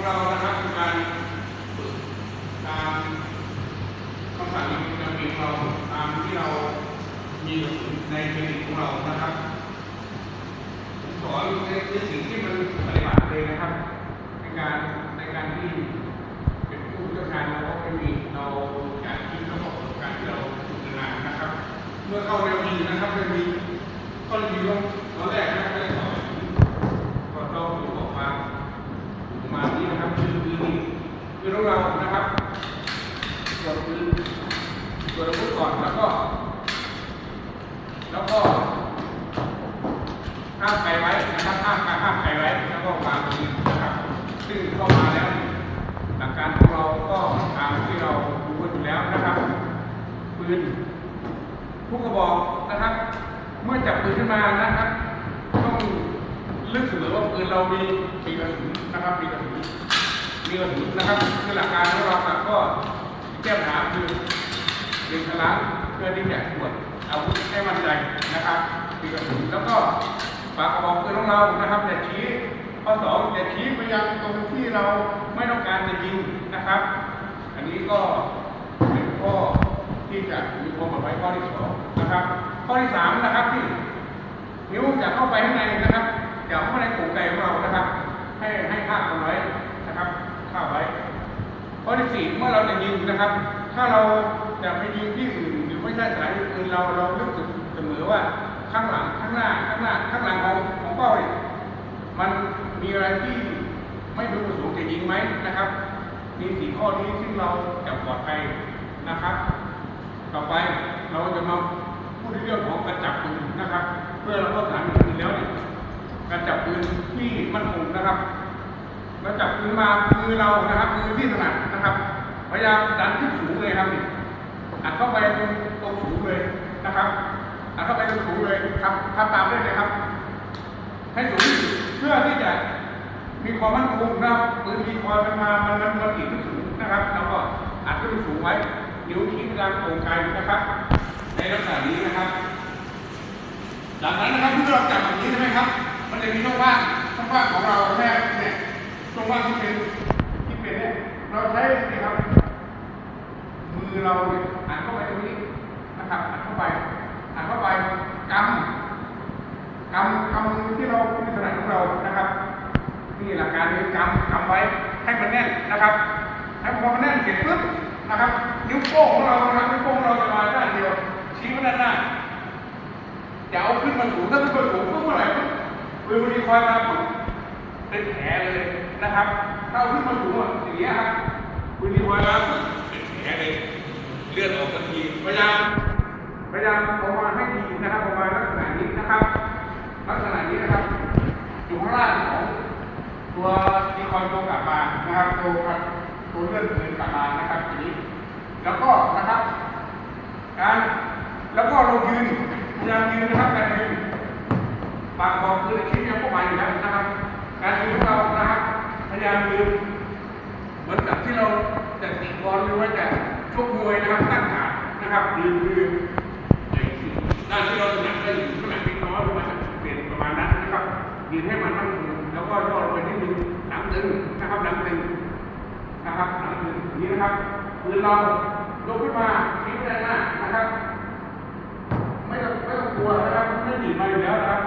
ของเรานะครับคือการฝึกตามคำสั่งนำเองเราตามที่เรามีในเทคนิคของเรานะครับผมสอนในสิ่งที่มันปฏิบัติเลยนะครับ ในการในการที่เป็นผู้เชี่ยวชาญเราก็ไม่มีเราจากที่เราประสบการณ์ที่เราฝึกงานนะครับ เมื่อเข้าเรียนดีนะครับเรียนดีก็เรียนดีตอนแรกนะครับไม่ได้สอนก่อนเราฝึกออกมาฝึกมานี้นะครับคือคือนี่คือเราเรานะครับตรวจพื้นตรวจอาวุธก่อน แล้วก็ แล้วก็ห้ามใครไว้นะครับห้ามกาห้ามใครไว้แล้วก็วางปืนนะครับซึ่งเข้ามาแล้วหลักการของเราก็ตามที่เราดูกันอยู่แล้วนะครับปืนทุกกระบอกนะครับ เมื่อจับปืนขึ้นมานะครับต้องลึกเสมอว่าปืนเรามีปีกระสุนนะครับปีกระสุนมีกระสุนนะครับคือหลักการของเราครับก็แก้ปัญหาคือดึงพลัง พื่อที่จะตรวจอาวุธให้มั่นใจนะครับมีกระสุนแล้วก็ปากกระบอกปืนของเรานะครับจะชี้ข้อสองจะชี้ไปยังตรงที่เราไม่ต้องการจะยิงนะครับ อันนี้ก็เป็นข้อที่จะมีความหมายข้อที่สองนะครับ ข้อที่สามนะครับที่นิ้วจะเข้าไปข้างในนะครับอย่าเข้าไปในกลุ่มไก่ของเรานะครับ ให้ให้คาบกันไว้นะครับคาไว้ข้อที่สี่เมื่อเราจะยิงนะครับ ถ้าเราจะไปยิงที่อื่น ไม่ใช่สถานีปืนเราเราลึกถึงเสมอว่าข้างหลังข้างหน้าข้างหน้าข้างหลังของของเป้าเนี่ยมันมีอะไรที่ไม่เป็นประสงค์จะยิงไหมนะครับมีสี่ข้อนี้ซึ่งเราจะปลอดภัยนะครับ ต่อไปเราจะมาพูดเรื่องของการจับปืนนะครับ เพื่อเราเข้าสถานปืนแล้วเนี่ยการจับปืนที่มั่นคงนะครับเราจับมือมามือเรานะครับมือที่ถนัดนะครับพยายามดันขึ้นสูงเลยครับนี่ อัดเข้าไปตรงตรงสูงเลยนะครับอัดเข้าไปตรงสูงเลยทำทำตามได้เลยครับ ให้สูงที่สุดเพื่อที่จะมีความมั่นคงนะครับปืนมีคอยมันมามันมันมันติดที่สูงนะครับแล้วก็อัดขึ้นสูงไว้นิ้วชี้กลางโครงกายนะครับ ในลักษณะนี้นะครับจากนั้นนะครับเมื่อเราจับแบบนี้ใช่ไหมครับ มันจะมีช่องว่างช่องว่างของเราแค่เนี่ยช่องว่างที่เป็นที่เป็นเนี่ยเราใช้นี่ครับ มือเราเนี่ยอัดเข้าไปตรงนี้นะครับอัดเข้าไปอัดเข้าไปกำกำกำมือที่เราที่ถนัดของเรานะครับนี่หลักการคือกำกำไว้ให้มันแน่นนะครับให้พอมันแน่นเสร็จปุ๊บนะครับ นิ้วโป้งของเรานะครับนิ้วโป้งเราจะมาด้านเดียวชี้มาด้านหน้าอย่าเอาขึ้นมาสูงถ้าขึ้นมาสูงปุ๊บเมื่อไหร่ปุ๊บปืนมันมีคอยมาปุ๊บเป็นแผลเลยนะครับถ้าเอาขึ้นมาสูงอะอย่างเงี้ยครับปืนมีคอยมาปุ๊บเป็นแผลเลย เลื่อดออกทันทีพยายามพยายามประมาณให้ดีนะครับประมาณลักษณะนี้นะครับลักษณะนี้นะครับอยู่ข้างล่างของตัวทีคอยตัวกลับมานะครับตัวครับตัวเลื่อนปืนกลับมานะครับทีนี้แล้วก็นะครับการแล้วก็เรายืนพยายามยืนนะครับการยืนปากอกคือชิ้นยังเข้ามาอยู่แล้วนะครับ การยืนของเรานะครับพยายามยืนเหมือนกับที่เราจะตีบอลหรือว่าจะชกม วยนะครับตั้งขานะครับยืนยืนด้านที่เราถนัดก็อยู่ขนาดเล็กน้อยหรือว่าจะเปลี่ยนประมาณนั้นนะครับยืนให้มันมั่นคงแล้วก็ย่อลงไปนิดนึงหลังตึงนะครับหลังตึงนะครับหลังถึงนี้นะครับคือเรายกขึ้นมาชี้ไปด้านหน้านะครับ ไม่ต้องไม่ต้องกลัวนะครับไม่หนีมาอยู่แล้วนะครับ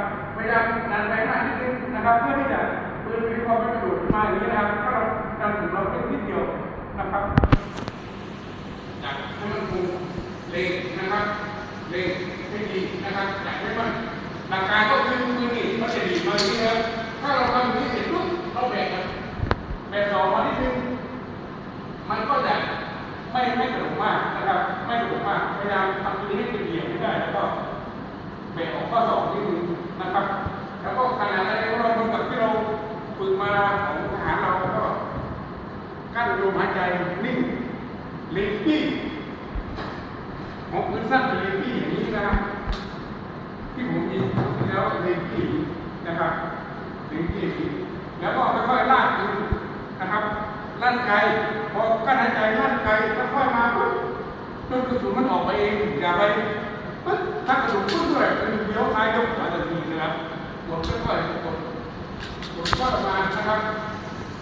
เล็งให้ดีนะครับอยากให้มันหลักการก็คือปืนนี่มันจะดีมาอย่างนี้นะถ้าเราทำอย่างนี้เสร็จปุ๊บเราแบกมันแบกสองมานิดนึงมันก็จะไม่ไม่กระโดดมากนะครับ ไม่กระโดดมากพยายามทำตัวนี้ให้เป็นเหี่ยมให้ได้แล้วก็แบ่งออกข้อสอบนิดนึงนะครับ แล้วก็ขนาดอะไรของเราเหมือนกับที่เราฝึกมาของทหารเราก็กั้นลมหายใจนิ่งเลนปี้ของปืนสั้นเป็นเลนปี้อย่างนี้นะครับ ที่ผมยิง แล้วเลนปี้นะครับเลนปี้อย่างนี้แล้วก็ค่อยๆลากปืนนะครับลั่นไกลพอกั้นหายใจลั่นไกลแล้วค่อยมาปุ๊บจนกระสุนมันออกไปเองอย่าไปปึ๊บถ้ากระสุนปึ๊บด้วยเป็นเลี้ยวซ้ายยกขวาทันทีนะครับกดค่อยๆกดกดค่อยมานะครับ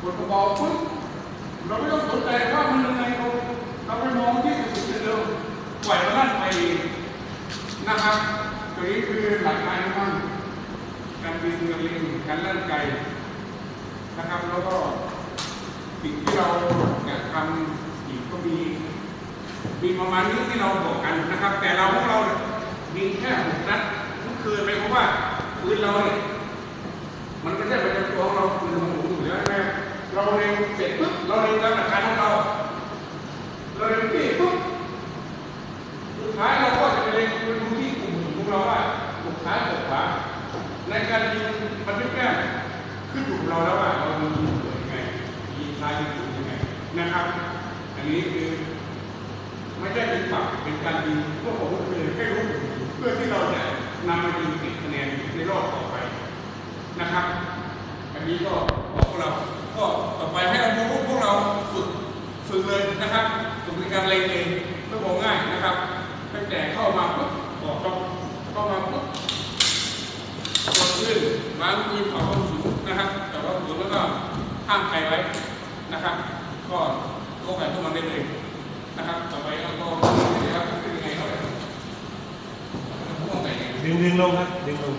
กดกระบอกปุ๊บเราไม่ต้องสนใจว่ามันยังไงเราเราไปมองที่กระสุดเดิมปล่อยมันลั่นไปเองนะครับตัวนี้คือหลักการของมัน การบินการเล็งการลั่นไกลนะครับแล้วก็สิ่งที่เราอยากทำอีกก็มีมีประมาณนี้ที่เราบอกกันนะครับ แต่เราพวกเรามีแค่หกนัดทุกคืนไปเพราะว่าปืนเราเนี่ยมันไม่ใช่ประจำตัวของเราปืนของผมอยู่แล้วใช่ไหมเราเร็วเสร็จปุ๊บเราเร็วตามหลักการของเราเราเร็วที่ปุ๊บสุดท้ายเราก็จะไปเล็งไปดูที่กลุ่มของเราว่าสุดท้ายสุดขวาในการ ขึ้นอยู่กับเราแล้วว่าเรายิงสวยยังไงยิงซ้ายยิงถูกยังไงนะครับ อันนี้คือไม่ใช่เป็นปรับเป็นการยิงพวกผมก็คือให้รู้เพื่อที่เราจะนำมายิงเก็บคะแนนในรอบต่อไปนะครับ อันนี้ก็บอกเราก็ต่อไปให้เราพวกพวกเราฝึกฝึกเลยนะครับฝึกในการเล็งเองเพื่อบอกง่ายนะครับตั้งแต่เข้ามาปุ๊บบอกเข้ามาปุ๊บกดลื่นวางปืนเผา ห้ามใครไว้นะครับ ก็โลกาสพวกมันได้เลยนะครับ ต่อไปเราก็นะครับเป็นยังไงครับผมมองไปยังไงดึงดึงลงครับดึงลง